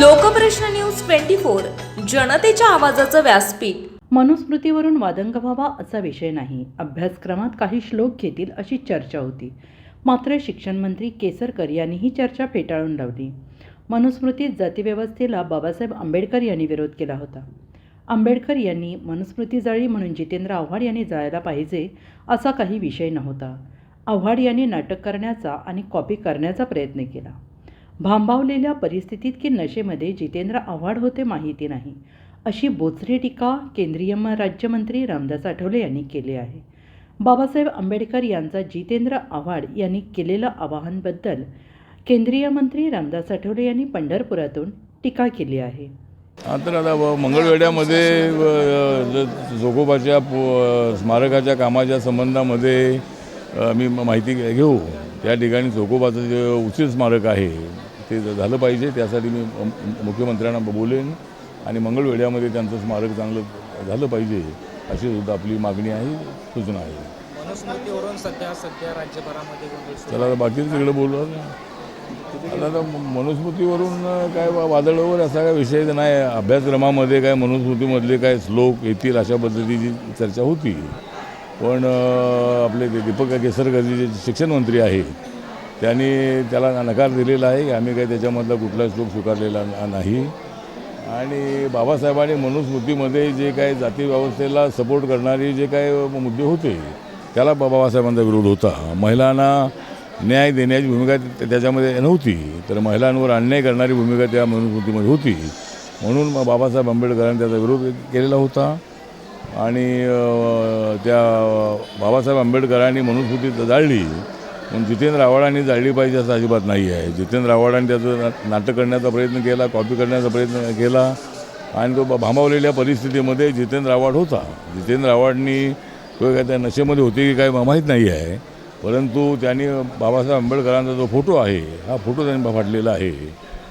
Lokprashna news twenty four जनतेच्या आवाजाचं व्यासपीठ. मनुस्मृतीवरून वादंग व्हावा असा विषय नाही. अभ्यासक्रमात काही श्लोक घेतील अशी चर्चा होती. मात्र शिक्षण मंत्री केसरकर यांनी ही चर्चा फेटाळून लावली. मनुस्मृतीत जातीव्यवस्थेला बाबासाहेब आंबेडकर यांनी विरोध केला होता. आंबेडकर यांनी मनुस्मृती जाळी म्हणून जितेंद्र आव्हाड यांनी जायला पाहिजे असा काही विषय नव्हता. आव्हाड यांनी नाटक करण्याचा आणि कॉपी करण्याचा प्रयत्न केला. भांबावलेल्या परिस्थितीत की नशेमध्ये जितेंद्र आव्हाड होते माहिती नाही अशी बोचरी टीका केंद्रीय म- राज्यमंत्री रामदास आठवले यांनी केली आहे. बाबासाहेब आंबेडकर यांचा जितेंद्र आव्हाड यांनी केलेलं आवाहनबद्दल केंद्रीय मंत्री रामदास आठवले यांनी पंढरपुरातून टीका केली आहे. तर आता मंगळवेड्यामध्ये जोगोबाच्या स्मारकाच्या कामाच्या संबंधामध्ये मी म- माहिती घे- घेऊ. त्या ठिकाणी जोगोबाचं जे उचित स्मारक आहे ते ज- झालं पाहिजे त्यासाठी मी मुख्यमंत्र्यांना बोलेन आणि मंगळवेढ्यामध्ये त्यांचं स्मारक चांगलं झालं पाहिजे अशी सुद्धा आपली मागणी आहे सूचना आहे. सध्या सध्या राज्यभरामध्ये आता बाकीचं तिकडे बोलू आता मनुस्मृतीवरून काय वादळावर असा काय विषय नाही. अभ्यासक्रमामध्ये काय मनुस्मृतीमधले काय श्लोक येतील अशा पद्धतीची चर्चा होती. पण आपले ते दीपक केसरकर जे शिक्षण मंत्री आहेत त्यांनी त्याला नकार दिलेला आहे की आम्ही काही त्याच्यामधला कुठला श्लोक स्वीकारलेला नाही. आणि बाबासाहेबांनी मनुस्मृतीमध्ये जे काही जाती व्यवस्थेला सपोर्ट करणारे जे काय मुद्दे होते त्याला बाबासाहेबांचा विरोध होता. महिलांना न्याय देण्याची भूमिका त्याच्यामध्ये नव्हती तर महिलांवर अन्याय करणारी भूमिका त्या मनुस्मृतीमध्ये होती. म्हणून मग बाबासाहेब आंबेडकरांनी त्याचा विरोध केलेला होता. आणि त्या बाबासाहेब आंबेडकरांनी मनुस्मृती जाळली पण जितेंद्र आव्हाडांनी जाळली पाहिजे असं अजिबात नाही आहे. जितेंद्र आव्हाडांनी त्याचं नाटक करण्याचा प्रयत्न केला कॉपी करण्याचा प्रयत्न केला. आणि तो भांबावलेल्या परिस्थितीमध्ये जितेंद्र आव्हाड होता. जितेंद्र आव्हाडनी तो काय त्या नशेमध्ये होते की काय माहीत नाही आहे. परंतु त्यांनी बाबासाहेब आंबेडकरांचा जो फोटो आहे हा फोटो त्यांनी फाटलेला आहे.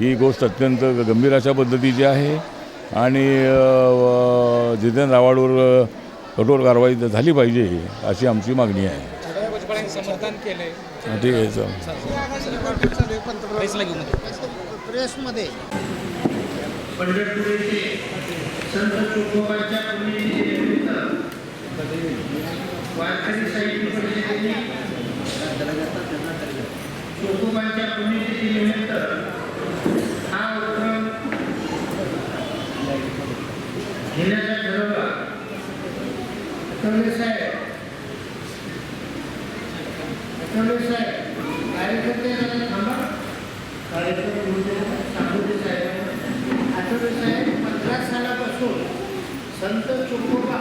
ही गोष्ट अत्यंत गंभीर अशा पद्धतीची आहे. आणि जितेंद्र आव्हाडवर कठोर कारवाई झाली पाहिजे अशी आमची मागणी आहे. समर्थन केलंय. हा, ठीक आहे प्रेसमध्ये. वारकरी साहित्य परिषदेने तुकोबांच्या पुण्यतिथीनिमित्त हा उपक्रम घेण्याचा ठरवला आठवले साहेब आठवले साहेब कार्यकर्ते जरा थांबा कार्यक्रम सांगोटे साहेब आठवले साहेब पंधरा सालापासून संत चोकोबा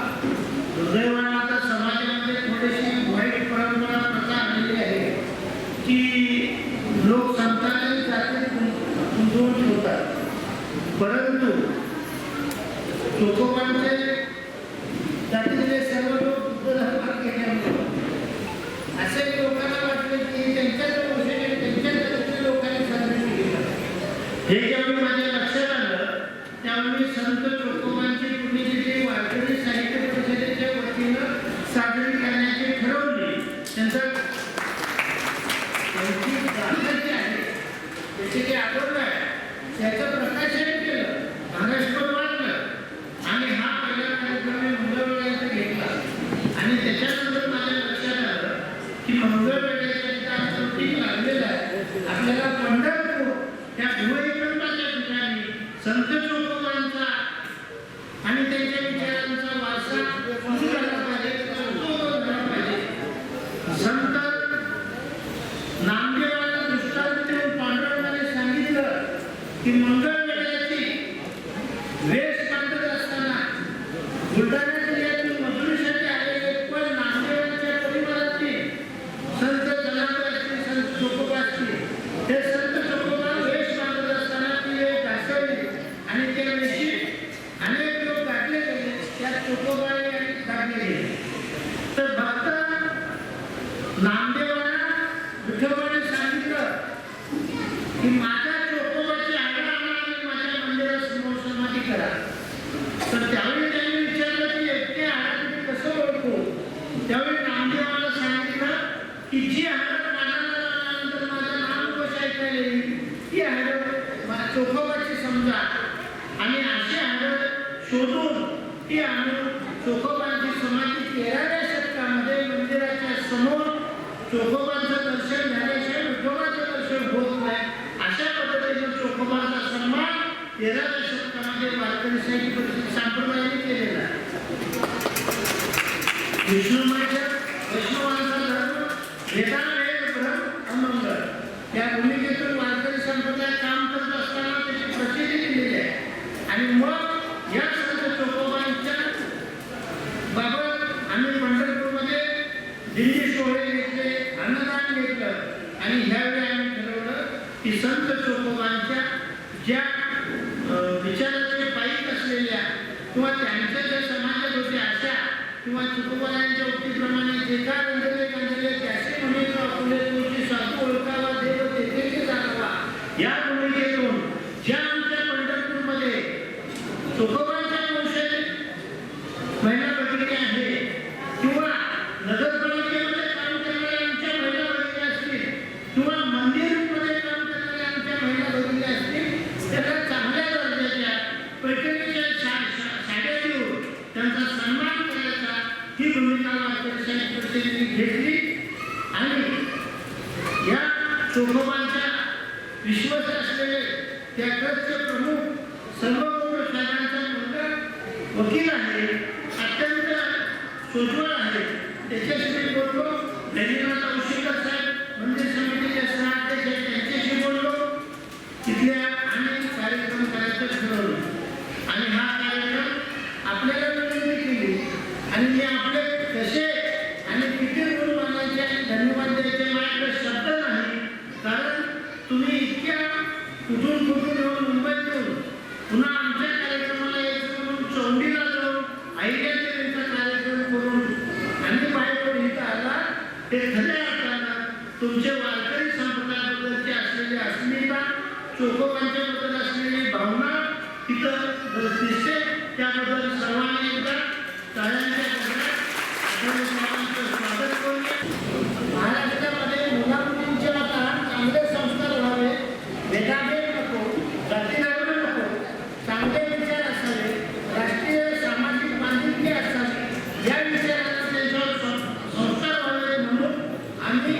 दुर्दैवानं आता समाजामध्ये थोडीशी वाईट परंपरा प्रथा आलेली आहे की लोक संतांच्या जाते गुंतवून ठेवतात. परंतु चोकोबांचे जातीतले सर्व लोक बुद्ध धर्मात गेल्यामुळे असे लोकांना वाटले की त्यांच्याच वंशाने त्यांच्याच जातीतल्या लोकांनी साजरी केली हे ज्यावेळी माझ्या लक्षात आलं त्यावेळी मी संत चोकोबांची पुण्यतिथी वारकरी साहित्य परिषदेच्या वतीनं साजरी करण्याची ठरवली त्यांचं त्यांची गाथा जी आहे. त्याचे जे आदोलन आहे त्याचं प्रकाशन केलं महाराष्ट्र वाटलं आणि हा पहिला कार्यक्रम मी मंगळवेळाचा घेतला. आणि त्याच्यानंतर माझ्या लक्षात आलं की मंगळवेळेच्या तिथं शूटिंग लागलेलं आहे. आपल्याला पंढरपूर त्या भुवैकुंठाच्या ठिकाणी संत चोकोबांचा आणि त्यांच्या विचारांचा वारसा सुरू झाला पाहिजे संशोधन झालं पाहिजे संत नामदेवाला दृष्टांत देऊन पांडुरंगाने सांगितलं की मंगळवेळाची वेश बांधत असताना बुलढाणा जिल्ह्यातील मजुरीसाठी आलेले पण नामदेवांच्या परिवारातील संत जनाबाई असतील संत चोकोबा असतील ते संत चोकोबा वेश बांधत असताना आणि त्या वेशीत अनेक लोक गाठले गेले त्या चोकोबाई आणि गेले. तर भक्त नाम तेरा तेराव्या शतकामध्ये वारकरी साहित्य परिषद संप्रदायाने केलेला आहे. विष्णुमाच्या वैष्णवांचा धर्म वेदावेद ब्रह्म अमंगळ. या भूमिकेतून वारकरी संप्रदाय काम करत असताना त्याची प्रसिद्धी दिलेली आहे. आणि मग या संत चोकोबांच्या बाबत आम्ही पंढरपूरमध्ये दिल्ली सोहळे घेतले अन्नदान घेतलं. आणि ह्यावेळी आम्ही ठरवलं की संत चोकोबांच्या ज्या अं, विचाराचे पायीक असलेल्या किंवा त्यांच्या ज्या समाजात होत्या अशा किंवा चुकोबायांच्या उक्तीप्रमाणे जे काय त्याचे साधू ओळखावा देव जाणावा या भूमिकेतून ज्या आमच्या पंढरपूरमध्ये चुकोबांच्या वंशाचे महिला भगिनी आहे किंवा नगर काम करणाऱ्या आमच्या महिला भगिनी असतील किंवा मंदिरमध्ये काम करणाऱ्या आमच्या महिला भगिनी असतील त्यांना चांगल्या दर्जाच्या पैठणीच्या शा- शा- साड्या देऊन त्यांचा सन्मान करायचा ही भूमिका वारकरी साहित्य परिषदेने घेतली आणि या चोखोबांच्या विश्वास असलेले त्या ट्रस्टचे प्रमुख सर्वपूर्ण साहेबांचा मुलगा वकील आहे अत्यंत सोज्वळ आहे. त्याच्याशी मी बोललो. गणिनाथ औषधकर साहेब मंदिर समितीचे सहाध्यक्ष त्यांच्याशी बोललो. तिथल्या अनेक कार्यक्रम करायचं ठरवलं. आणि हा कार्यक्रम आपल्याला तुमचे वारकरी संप्रदायाबद्दलची असलेली अस्मिता चोखोबांच्याबद्दल असलेली भावना तिथं दिसते त्याबद्दल सर्वांनी एकदा टाळ्यांच्या स्वागत करूया महाराष्ट्रामध्ये मुलामुलींच्या आता चांगले संस्कार व्हावे भेदाभेद नको जातीनावड नको चांगले विचार असावे राष्ट्रीय सामाजिक बांधिलकी असावी या विचारांना त्यांच्यावर सं- संस्कार व्हावे म्हणून आम्ही